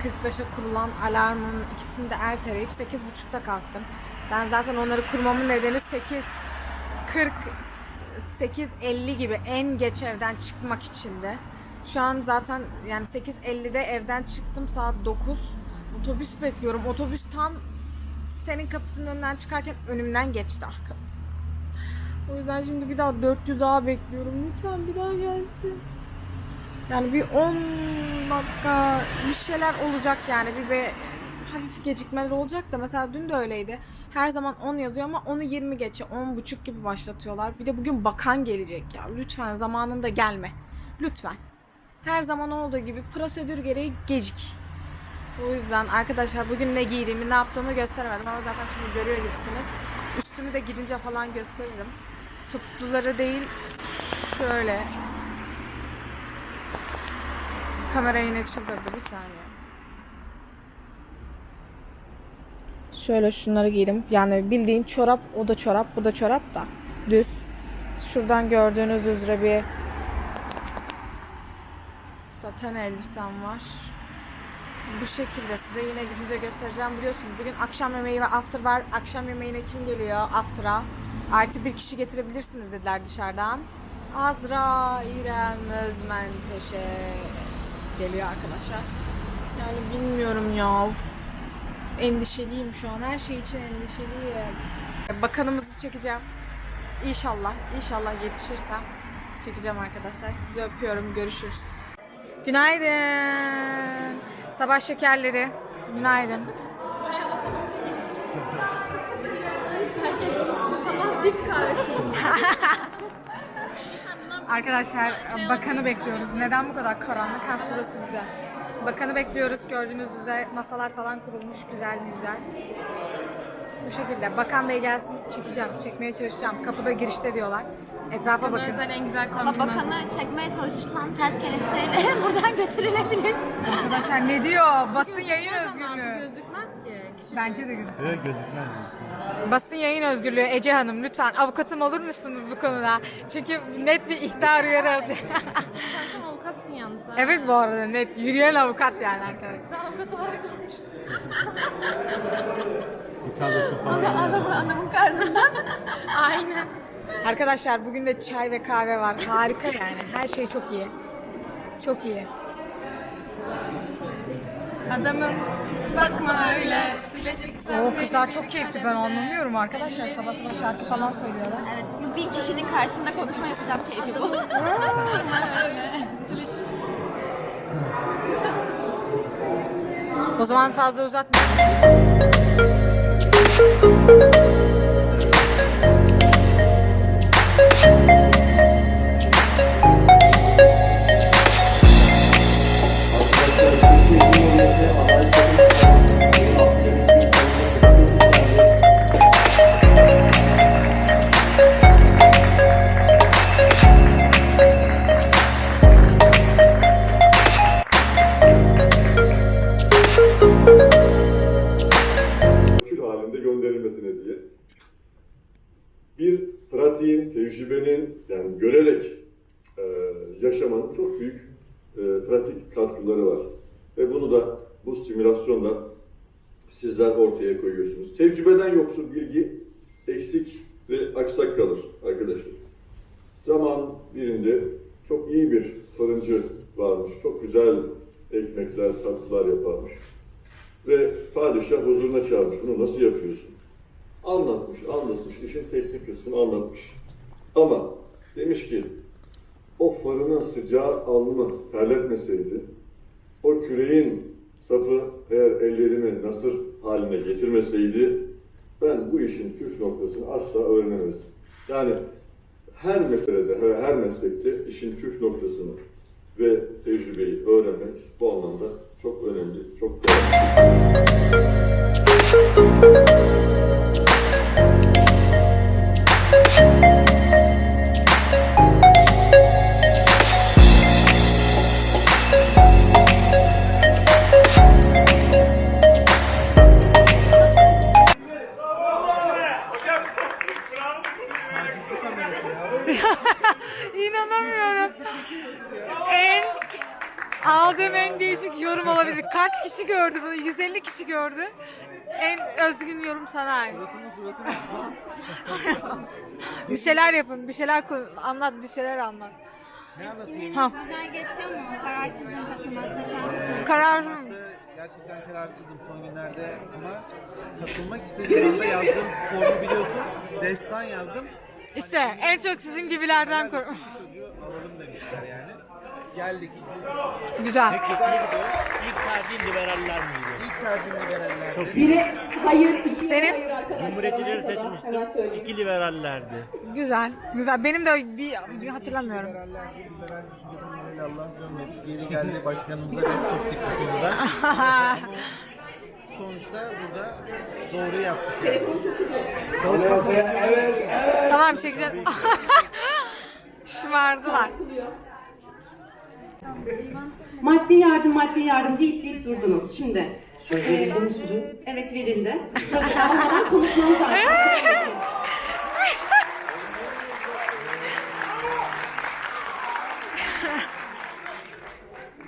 7.30 ve 7.45'e kurulan alarmın ikisini de erteleyip 8.30'da kalktım. Ben zaten onları kurmamın nedeni 8.40 8.50 gibi en geç evden çıkmak içindi. Şu an zaten yani 8.50'de evden çıktım saat 9. Otobüs bekliyorum. Otobüs tam sitenin kapısının önünden çıkarken önümden geçti arka. O yüzden şimdi bir daha 400 daha bekliyorum. Lütfen bir daha gelsin. Yani bir 10 dakika bir şeyler olacak yani bir, bir hafif gecikmeler olacak da mesela dün de öyleydi. Her zaman 10 yazıyor ama onu 20 geçe 10 buçuk gibi başlatıyorlar. Bir de bugün bakan gelecek ya. Lütfen zamanında gelme. Lütfen. Her zaman olduğu gibi prosedür gereği gecik. O yüzden arkadaşlar bugün ne giydiğimi ne yaptığımı gösteremedim ama zaten şimdi görüyor gibisiniz. Üstümü de gidince falan gösteririm. Topluları değil şöyle Kamera yine çıldırdı bir saniye. Şöyle şunları giydim. Yani bildiğin çorap, o da çorap, bu da çorap da düz. Şuradan gördüğünüz üzere bir saten elbisem var. Bu şekilde size yine gidince göstereceğim. Biliyorsunuz bugün akşam yemeği ve after var. Akşam yemeğine kim geliyor after'a? Artı bir kişi getirebilirsiniz dediler dışarıdan. Azra, İrem, Özmen, Teşe geliyor arkadaşlar. Yani bilmiyorum ya. Uf. Endişeliyim şu an. Her şey için endişeliyim. Bakanımızı çekeceğim. İnşallah, inşallah yetişirsem çekeceğim arkadaşlar. Sizi öpüyorum. Görüşürüz. Günaydın. Sabah şekerleri. Günaydın. Sabah zif kahvesi. Arkadaşlar bakanı bekliyoruz. Neden bu kadar karanlık? Ha burası güzel. Bakanı bekliyoruz. Gördüğünüz üzere masalar falan kurulmuş. Güzel güzel. Bu şekilde. Bakan Bey gelsin çekeceğim. Çekmeye çalışacağım. Kapıda girişte diyorlar. Etrafa bakın. Özel en güzel Ama kombin bakanı çekmeye çalışırsan ters kelepçeyle buradan götürülebilirsin. Arkadaşlar ne diyor? Basın yayın Bu özgürlüğü. gözükmez ki. Küçük. Bence de güzel. Evet gözükmez. Basın yayın özgürlüğü Ece Hanım lütfen avukatım olur musunuz bu konuda? Çünkü net bir ihtar uyarı alacak. Sen avukatsın yalnız ha. evet bu arada net yürüyen avukat yani arkadaşlar. Sen avukat olarak falan. Adamın, adamın karnından. Aynen. Arkadaşlar bugün de çay ve kahve var. Harika yani. Her şey çok iyi. Çok iyi. Adamım bakma öyle sileceksen. O kızlar çok keyifli. Ben anlamıyorum arkadaşlar. Sabah sabah şarkı falan söylüyorlar. Evet, bir kişinin karşısında konuşma yapacağım keyfi bu. O zaman fazla uzatmayalım. Tecrübeden yoksun bilgi eksik ve aksak kalır arkadaşlar. Zaman birinde çok iyi bir fırıncı varmış. Çok güzel ekmekler, tatlılar yaparmış. Ve padişah huzuruna çağırmış. Bunu nasıl yapıyorsun? Anlatmış, anlatmış. işin teknik kısmını anlatmış. Ama demiş ki o fırının sıcağı alnımı terletmeseydi, o küreğin sapı eğer ellerimi nasır haline getirmeseydi, ben bu işin püf noktasını asla öğrenemezdim. Yani her meselede, her- meslekte işin püf noktasını ve tecrübeyi öğrenmek bu anlamda çok önemli, çok değerli. Aldığım en değişik yorum olabilir. Kaç kişi gördü bunu? 150 kişi gördü. En özgün yorum sana ait. bir şeyler yapın, bir şeyler konu- anlat, bir şeyler anlat. Ha, Güzel geçiyor mu? Kararsızlığın katılmakta. karar Gerçekten kararsızdım son günlerde ama katılmak istediğim anda yazdım. Formu biliyorsun. Destan yazdım. İşte en çok sizin gibilerden Herhalde kork. bu çocuğu alalım demişler yani. Geldik. Güzel. Güzel gidiyor. İlk tercih liberaller miydi? İlk tercihim liberallerdi. Biri hayır, iki Senin? hayır arkadaşlar. Cumhuriyetçileri seçmiştim. İki liberallerdi. Güzel. Güzel. Benim de bir, bir hatırlamıyorum. Liberaller, liberal düşünceden ileri Allah dönmedik. Geri geldi başkanımıza res çektik bu konuda. Sonuçta burada doğru yaptık yani. Çalışma komisyonu Tamam çekeceğiz. Şımardılar. Maddi yardım, maddi yardım deyip deyip durdunuz. Şimdi. e, evet verildi. Sırada konuşmamız lazım.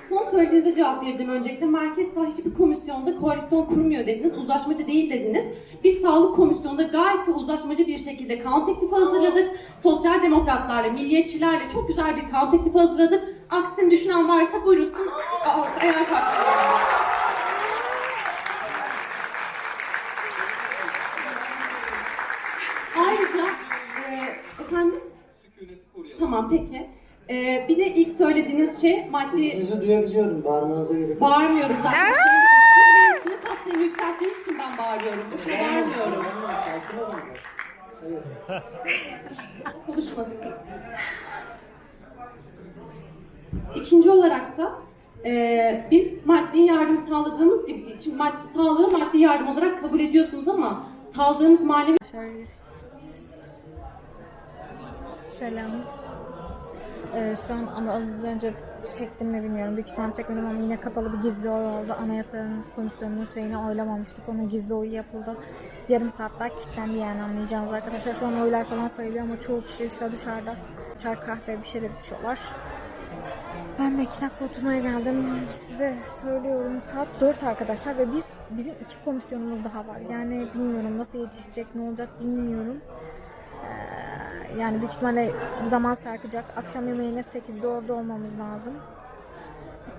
Son söylediğinize cevap vereceğim öncelikle. Merkez hiçbir komisyonda koalisyon kurmuyor dediniz. Uzlaşmacı değil dediniz. Biz sağlık komisyonunda gayet de uzlaşmacı bir şekilde kanun teklifi hazırladık. Sosyal demokratlarla, milliyetçilerle çok güzel bir kanun teklifi hazırladık. Aksini düşünen varsa buyursun. Aa, Ayağa. Ayrıca e, efendim? Tamam peki. E, bir de ilk söylediğiniz şey maddi... Sizi duyabiliyorum. Bağırmanıza gerek yok. Bağırmıyorum zaten. Sınıf hastayı yükselttiğim için ben bağırıyorum. Boşuna bağırmıyorum. Konuşmasın. İkinci olarak da e, biz maddi yardım sağladığımız gibi, şimdi maddi, sağlığı maddi yardım olarak kabul ediyorsunuz ama sağladığımız manevi Selam. Ee, şu an az önce çektim mi bilmiyorum. Büyük ihtimalle çekmedim ama yine kapalı bir gizli oy oldu. Anayasanın komisyonunun şeyini oylamamıştık. Onun gizli oyu yapıldı. Yarım saat daha kilitlendi yani anlayacağınız arkadaşlar. Şu an oylar falan sayılıyor ama çoğu kişi işte dışarıda çay kahve bir şeyler içiyorlar. Ben de iki dakika oturmaya geldim. Size söylüyorum saat 4 arkadaşlar ve biz bizim iki komisyonumuz daha var. Yani bilmiyorum nasıl yetişecek, ne olacak bilmiyorum. Ee, yani büyük ihtimalle zaman sarkacak. Akşam yemeğine 8'de orada olmamız lazım.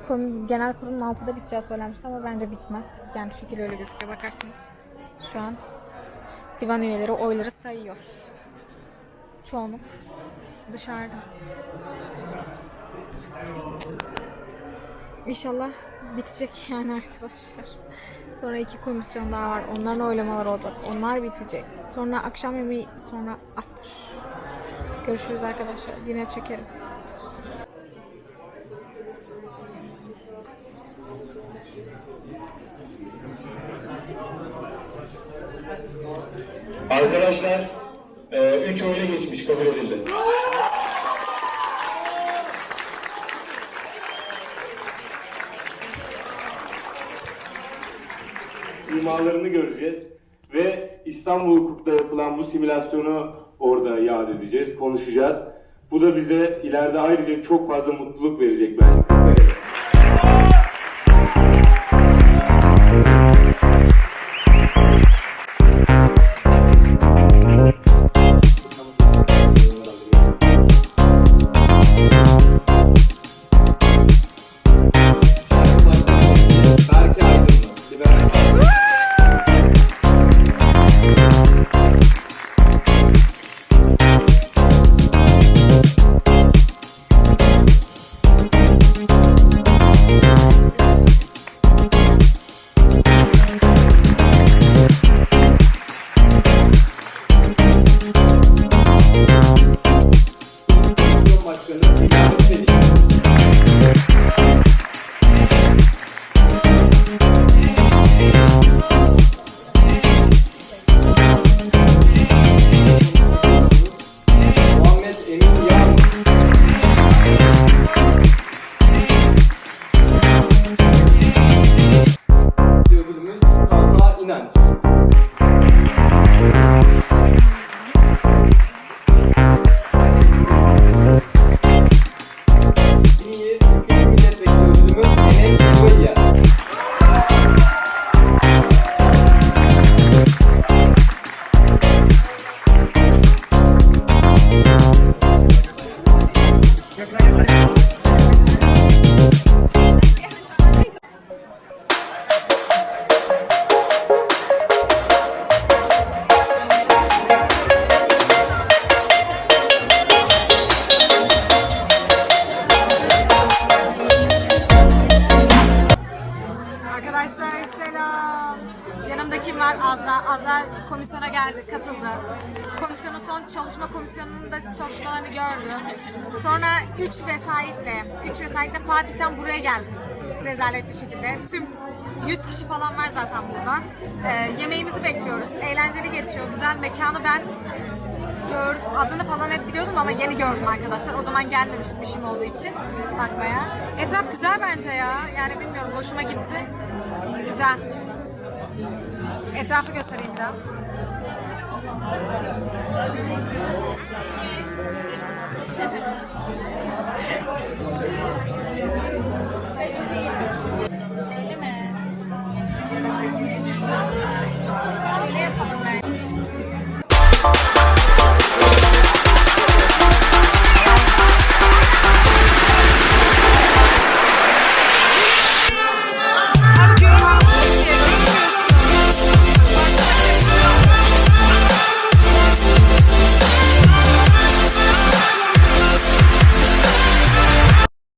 Kom- Genel kurulun 6'da biteceği söylenmişti ama bence bitmez. Yani şekil öyle gözüküyor bakarsınız. Şu an divan üyeleri oyları sayıyor. Çoğunluk dışarıda. İnşallah bitecek yani arkadaşlar. Sonra iki komisyon daha var. Onların oylamaları olacak. Onlar bitecek. Sonra akşam yemeği, sonra after. Görüşürüz arkadaşlar. Yine çekerim. Arkadaşlar, 3 oyla geçmiş kabul edildi. İmalarını göreceğiz ve İstanbul Hukuk'ta yapılan bu simülasyonu orada yad edeceğiz, konuşacağız. Bu da bize ileride ayrıca çok fazla mutluluk verecek bence. İyi, komisyona geldi, katıldı. Komisyonun son çalışma komisyonunun da çalışmalarını gördü. Sonra 3 vesayetle, 3 vesayetle Fatih'ten buraya geldik. Rezalet bir şekilde. Tüm 100 kişi falan var zaten burada. Ee, yemeğimizi bekliyoruz. Eğlenceli geçiyor. Güzel mekanı ben gör, adını falan hep biliyordum ama yeni gördüm arkadaşlar. O zaman gelmemiştim işim olduğu için bakmaya. Etraf güzel bence ya. Yani bilmiyorum hoşuma gitti. Güzel. Etrafı göstereyim bir daha.